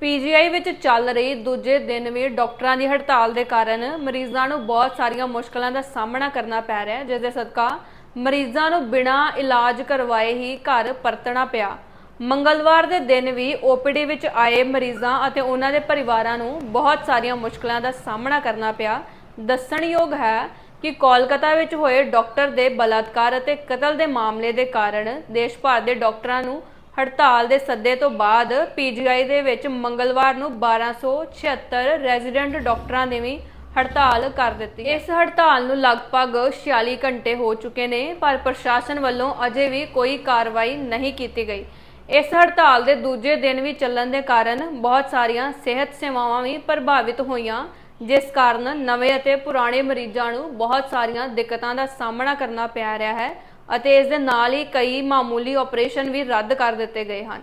PGI ਵਿੱਚ ਚੱਲ ਰਹੀ ਦੂਜੇ ਦਿਨ ਵੀ ਡਾਕਟਰਾਂ ਦੀ ਹੜਤਾਲ ਦੇ ਕਾਰਨ ਮਰੀਜ਼ਾਂ ਨੂੰ ਬਹੁਤ ਸਾਰੀਆਂ ਮੁਸ਼ਕਲਾਂ ਦਾ ਸਾਹਮਣਾ ਕਰਨਾ ਪੈ ਰਿਹਾ ਹੈ, ਜਿਸ ਦੇ ਸਦਕਾ ਮਰੀਜ਼ਾਂ ਨੂੰ ਬਿਨਾਂ ਇਲਾਜ ਕਰਵਾਏ ਹੀ ਘਰ ਪਰਤਣਾ ਪਿਆ। ਮੰਗਲਵਾਰ ਦੇ ਦਿਨ ਵੀ ਓਪੀਡੀ ਵਿੱਚ ਆਏ ਮਰੀਜ਼ਾਂ ਅਤੇ ਉਹਨਾਂ ਦੇ ਪਰਿਵਾਰਾਂ ਨੂੰ ਬਹੁਤ ਸਾਰੀਆਂ ਮੁਸ਼ਕਲਾਂ ਦਾ ਸਾਹਮਣਾ ਕਰਨਾ ਪਿਆ। ਦੱਸਣਯੋਗ ਹੈ ਕਿ ਕੋਲਕਾਤਾ ਵਿੱਚ ਹੋਏ ਡਾਕਟਰ ਦੇ ਬਲਾਤਕਾਰ ਅਤੇ ਕਤਲ ਦੇ ਮਾਮਲੇ ਦੇ ਕਾਰਨ ਦੇਸ਼ ਭਰ ਦੇ ਡਾਕਟਰਾਂ ਨੂੰ ਹੜਤਾਲ ਦੇ ਸੱਦੇ ਤੋਂ ਬਾਅਦ ਪੀਜੀਆਈ ਦੇ ਵਿੱਚ ਮੰਗਲਵਾਰ ਨੂੰ 1276 ਰੈਜ਼ੀਡੈਂਟ ਡਾਕਟਰਾਂ ਨੇ ਵੀ ਹੜਤਾਲ ਕਰ ਦਿੱਤੀ ਇਸ ਹੜਤਾਲ ਨੂੰ ਲਗਭਗ 46 ਘੰਟੇ ਹੋ ਚੁੱਕੇ ਨੇ, ਪਰ ਪ੍ਰਸ਼ਾਸਨ ਵੱਲੋਂ ਅਜੇ ਵੀ ਕੋਈ ਕਾਰਵਾਈ ਨਹੀਂ ਕੀਤੀ ਗਈ। ਇਸ ਹੜਤਾਲ ਦੇ ਦੂਜੇ ਦਿਨ ਵੀ ਚੱਲਣ ਦੇ ਕਾਰਨ ਬਹੁਤ ਸਾਰੀਆਂ ਸਿਹਤ ਸੇਵਾਵਾਂ ਵੀ ਪ੍ਰਭਾਵਿਤ ਹੋਈਆਂ, ਜਿਸ ਕਾਰਨ ਨਵੇਂ ਅਤੇ ਪੁਰਾਣੇ ਮਰੀਜ਼ਾਂ ਨੂੰ ਬਹੁਤ ਸਾਰੀਆਂ ਦਿੱਕਤਾਂ ਦਾ ਸਾਹਮਣਾ ਕਰਨਾ ਪੈ ਰਿਹਾ ਹੈ। ਅਤੇ ਇਸ ਦੇ ਨਾਲ ਹੀ ਕਈ ਮਾਮੂਲੀ ਆਪਰੇਸ਼ਨ ਵੀ ਰੱਦ ਕਰ ਦਿੱਤੇ ਗਏ ਹਨ।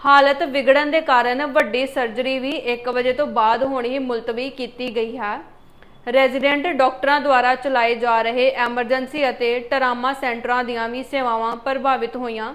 ਹਾਲਤ ਵਿਗੜਨ ਦੇ ਕਾਰਨ ਵੱਡੀ ਸਰਜਰੀ ਵੀ 1 ਵਜੇ ਤੋਂ ਬਾਅਦ ਹੋਣੀ ਮੁਲਤਵੀ ਕੀਤੀ ਗਈ ਹੈ। ਰੈਜ਼ੀਡੈਂਟ ਡਾਕਟਰਾਂ ਦੁਆਰਾ ਚਲਾਏ ਜਾ ਰਹੇ ਐਮਰਜੈਂਸੀ ਅਤੇ ਟਰਾਮਾ ਸੈਂਟਰਾਂ ਦੀਆਂ ਵੀ ਸੇਵਾਵਾਂ ਪ੍ਰਭਾਵਿਤ ਹੋਈਆਂ।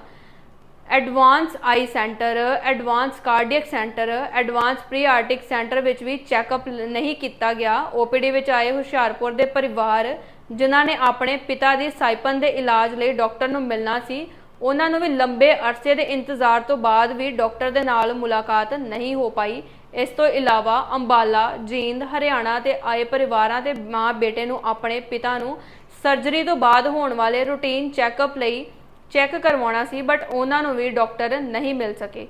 Advance eye centre advance cardiac centre advance ਪ੍ਰੀਆਰਟਿਕ centre ਵਿੱਚ ਵੀ ਚੈੱਕਅਪ ਨਹੀਂ ਕੀਤਾ ਗਿਆ। ਓਪੀਡੀ ਵਿੱਚ ਆਏ ਹੁਸ਼ਿਆਰਪੁਰ ਦੇ ਪਰਿਵਾਰ ਜਿਨ੍ਹਾਂ ਨੇ ਆਪਣੇ ਪਿਤਾ ਦੀ ਸਾਈਪਨ ਦੇ ਇਲਾਜ ਲਈ ਡਾਕਟਰ ਨੂੰ ਮਿਲਣਾ ਸੀ, ਉਹਨਾਂ ਨੂੰ ਵੀ ਲੰਬੇ ਅਰਸੇ ਦੇ ਇੰਤਜ਼ਾਰ ਤੋਂ ਬਾਅਦ ਵੀ ਡਾਕਟਰ ਦੇ ਨਾਲ ਮੁਲਾਕਾਤ ਨਹੀਂ ਹੋ ਪਾਈ। ਇਸ ਤੋਂ ਇਲਾਵਾ ਅੰਬਾਲਾ, ਜੀਂਦ, ਹਰਿਆਣਾ ਤੇ ਆਏ ਪਰਿਵਾਰਾਂ ਦੇ ਮਾਂ ਬੇਟੇ ਨੂੰ ਆਪਣੇ ਪਿਤਾ ਨੂੰ ਸਰਜਰੀ ਤੋਂ ਬਾਅਦ ਹੋਣ ਵਾਲੇ ਰੂਟੀਨ ਚੈੱਕਅਪ ਲਈ ਚੈੱਕ ਕਰਵਾਉਣਾ ਸੀ, ਬਟ ਉਹਨਾਂ ਨੂੰ ਵੀ ਡਾਕਟਰ ਨਹੀਂ ਮਿਲ ਸਕੇ।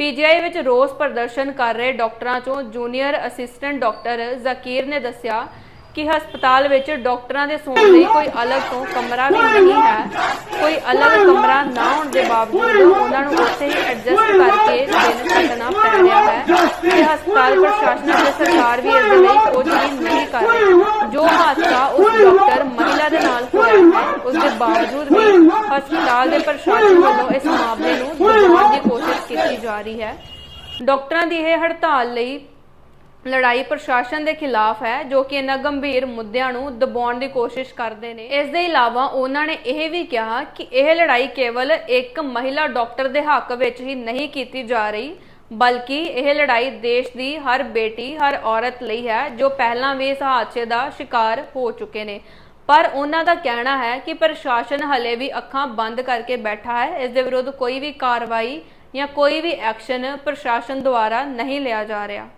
ਪੀਜੀਆਈ ਵਿੱਚ ਰੋਸ ਪ੍ਰਦਰਸ਼ਨ ਕਰ ਰਹੇ ਡਾਕਟਰਾਂ ਚੋਂ ਜੂਨੀਅਰ ਅਸਿਸਟੈਂਟ ਡਾਕਟਰ ਜ਼ਕੀਰ ਨੇ ਦੱਸਿਆ ਕਿ ਹਸਪਤਾਲ ਵਿੱਚ ਡਾਕਟਰਾਂ ਦੇ ਸੌਣ ਲਈ ਕੋਈ ਅਲੱਗ ਤੋਂ ਕਮਰਾ ਵੀ ਨਹੀਂ ਹੈ। ਕੋਈ ਅਲੱਗ ਕਮਰਾ ਨਾ ਹੋਣ ਦੇ ਬਾਵਜੂਦ ਉਹਨਾਂ ਨੂੰ ਉੱਥੇ ਹੀ ਐਡਜਸਟ ਕਰਕੇ ਦਿਨ ਕੱਟਣਾ ਪੈ ਰਿਹਾ ਹੈ। ਤੇ ਹਸਪਤਾਲ ਪ੍ਰਸ਼ਾਸਨ ਅਤੇ ਸਰਕਾਰ ਵੀ ਇਸ ਦੇ ਲਈ ਕੁਝ ਵੀ ਨਹੀਂ ਕਰ ਰਹੀ। ਜੋ ਹਾਦਸਾ ਉਸ ਡਾਕਟਰ ਮਹਿਲਾ ਦੇ ਨਾਲ ਹੋਇਆ ਹੈ, ਉਸ ਦੇ ਬਾਵਜੂਦ ਵੀ ਹਸਪਤਾਲ ਦੇ ਪ੍ਰਸ਼ਾਸਨ ਵੱਲੋਂ ਇਸ ਮਾਮਲੇ ਨੂੰ ਦਬਾਉਣ ਦੀ ਕੋਸ਼ਿਸ਼ ਕੀਤੀ ਜਾ ਰਹੀ ਹੈ। ਡਾਕਟਰਾਂ ਦੀ ਇਹ ਹੜਤਾਲ ਲਈ ਲੜਾਈ ਪ੍ਰਸ਼ਾਸਨ ਦੇ ਖਿਲਾਫ ਹੈ, ਜੋ ਕਿ ਇਹਨਾਂ ਗੰਭੀਰ ਮੁੱਦਿਆਂ ਨੂੰ ਦਬਾਉਣ ਦੀ ਕੋਸ਼ਿਸ਼ ਕਰਦੇ ਨੇ। ਇਸ ਦੇ ਇਲਾਵਾ ਉਹਨਾਂ ਨੇ ਇਹ ਵੀ ਕਿਹਾ ਕਿ ਇਹ ਲੜਾਈ ਕੇਵਲ ਇੱਕ ਮਹਿਲਾ ਡਾਕਟਰ ਦੇ ਹੱਕ ਵਿੱਚ ਹੀ ਨਹੀਂ ਕੀਤੀ ਜਾ ਰਹੀ, ਬਲਕਿ ਇਹ ਲੜਾਈ ਦੇਸ਼ ਦੀ ਹਰ ਬੇਟੀ, ਹਰ ਔਰਤ ਲਈ ਹੈ, ਜੋ ਪਹਿਲਾਂ ਵੀ ਇਸ ਹਾਦਸੇ ਦਾ ਸ਼ਿਕਾਰ ਹੋ ਚੁੱਕੇ ਨੇ। ਪਰ ਉਹਨਾਂ ਦਾ ਕਹਿਣਾ ਹੈ ਕਿ ਪ੍ਰਸ਼ਾਸਨ ਹਲੇ ਵੀ ਅੱਖਾਂ ਬੰਦ ਕਰਕੇ ਬੈਠਾ ਹੈ। ਇਸ ਦੇ ਵਿਰੁੱਧ ਕੋਈ ਵੀ ਕਾਰਵਾਈ ਜਾਂ ਕੋਈ ਵੀ ਐਕਸ਼ਨ ਪ੍ਰਸ਼ਾਸਨ ਦੁਆਰਾ ਨਹੀਂ ਲਿਆ ਜਾ ਰਿਹਾ।